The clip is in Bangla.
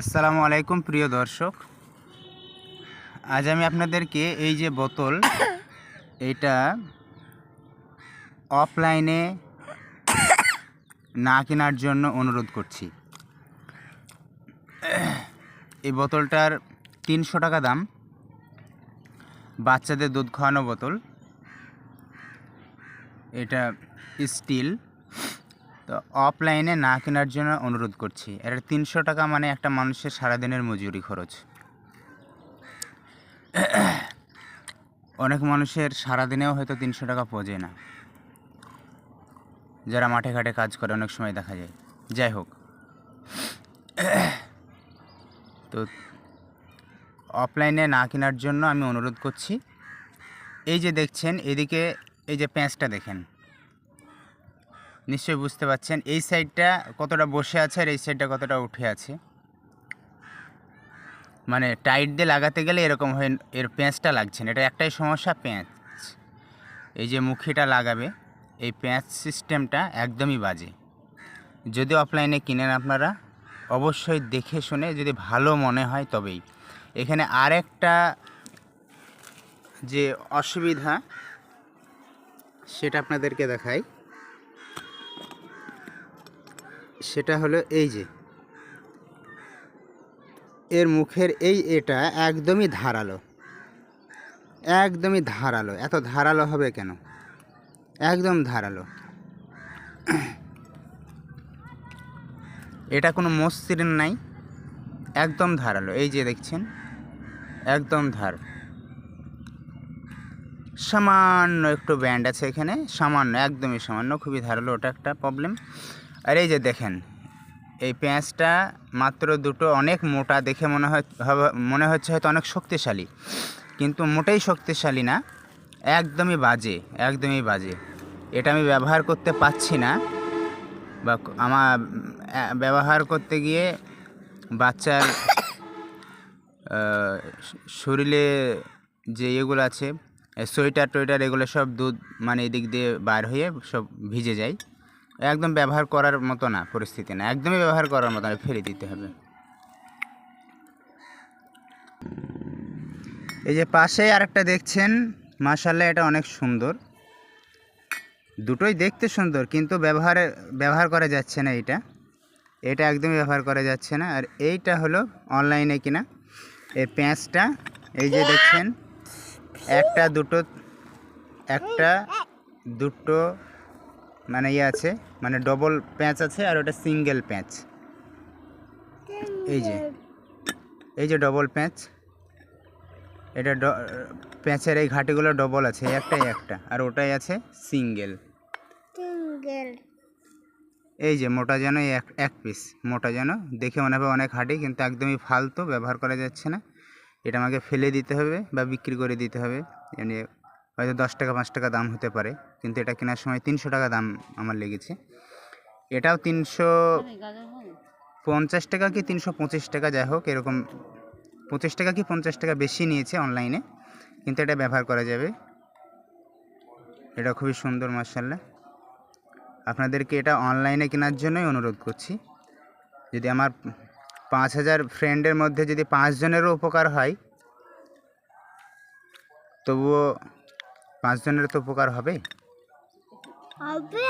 আসসালামু আলাইকুম, প্রিয় দর্শক। আজ আমি আপনাদেরকে এই যে বোতল, এটা অফলাইনে না কেনার জন্য অনুরোধ করছি। এই বোতলটার তিনশো টাকা দাম। বাচ্চাদের দুধ খাওয়ানো বোতল। এটা স্টিল তো অফলাইনে না কেনার জন্য অনুরোধ করছি। এটা তিনশো টাকা মানে একটা মানুষের সারাদিনের মজুরি খরচ। অনেক মানুষের সারাদিনেও হয়তো তিনশো টাকা পৌঁছে না। যারা মাঠে ঘাটে কাজ করে, অনেক সময় দেখা যায়। যাই হোক। তো অফলাইনে না কেনার জন্য আমি অনুরোধ করছি। এই যে দেখছেন, এদিকে এই যে প্যাঁচটা দেখেন। নিশ্চয়ই বুঝতে পারছেন এই সাইডটা কতটা বসে আছে আর এই সাইডটা কতটা উঠে আছে। মানে টাইট দিয়ে লাগাতে গেলে এরকম হয়ে এর পেঁচটা লাগছে না। এটা একটাই সমস্যা পেঁচ এই যে মুখিটা লাগাবে, এই পেঁচ সিস্টেমটা একদমই বাজে। যদি অফলাইনে কিনেন আপনারা, অবশ্যই দেখে শুনে যদি ভালো মনে হয় তবেই। এখানে আরেকটা যে অসুবিধা, সেটা আপনাদেরকে দেখাই। সেটা হলো এই যে। এর মুখের এই এটা একদমই ধারালো। একদমই ধারালো। এত ধারালো হবে কেন? একদম ধারালো। এটা কোনো মসৃণ নাই। একদম ধারালো। এই যে দেখছেন? একদম ধার সামান্য একটু ব্যান্ড আছে এখানে। সামান্য, একদমই সামান্য। খুবই ধারালো। ওটা একটা প্রবলেম আর এই যে দেখেন, এই পেঁয়াজটা মাত্র দুটো অনেক মোটা দেখে মনে হয় মনে হচ্ছে হয়তো অনেক শক্তিশালী। কিন্তু মোটেই শক্তিশালী না, একদমই বাজে একদমই বাজে। এটা আমি ব্যবহার করতে পারছি না, বা আমার ব্যবহার করতে গিয়ে বাচ্চার শরীরে যে এগুলো আছে, সোয়েটার টোয়েটার এগুলো সব দুধ মানে এদিক দিয়ে বার হয়ে সব ভিজে যায়। একদম ব্যবহার করার মতো না, পরিস্থিতি না। একদমই ব্যবহার করার মতো না, ফেলে দিতে হবে। এই যে পাশে আরেকটা দেখছেন মাশাল্লাহ এটা অনেক সুন্দর। দুটোই দেখতে সুন্দর, কিন্তু ব্যবহারে, ব্যবহার করা যাচ্ছে না এটা এটা একদমই ব্যবহার করা যাচ্ছে না, আর এইটা হলো অনলাইনে কিনা। এই প্যাঁচটা, এই যে দেখছেন, একটা দুটো একটা দুটো মানে ইয়ে আছে মানে ডবল প্যাঁচ আছে আর ওটা সিঙ্গেল প্যাঁচ এই যে এই যে ডবল প্যাঁচ এটা প্যাঁচের এই ঘাটিগুলো ডবল আছে একটাই একটা আর ওটাই আছে সিঙ্গেল সিঙ্গেল এই যে মোটা যেন এক এক পিস মোটা যেন দেখে মনে হবে অনেক হাঁটি কিন্তু একদমই ফালতু ব্যবহার করা যাচ্ছে না। এটা আমাকে ফেলে দিতে হবে বা বিক্রি করে দিতে হবে এমনি হয়তো দশ টাকা, পাঁচ টাকা দাম হতে পারে, কিন্তু এটা কেনার সময় তিনশো টাকা দাম আমার লেগেছে। এটাও তিনশো পঞ্চাশ টাকা কি তিনশো পঁচিশ টাকা, যাই হোক, এরকম পঁচিশ টাকা কি পঞ্চাশ টাকা বেশি নিয়েছে অনলাইনে, কিন্তু এটা ব্যবহার করা যাবে। এটা খুবই সুন্দর মার্শাল্লাহ আপনাদেরকে এটা অনলাইনে কেনার জন্যই অনুরোধ করছি। যদি আমার পাঁচ হাজার ফ্রেন্ডের মধ্যে যদি পাঁচজনেরও উপকার হয়, তবুও পাঁচজনের তো উপকার হবে। হবে?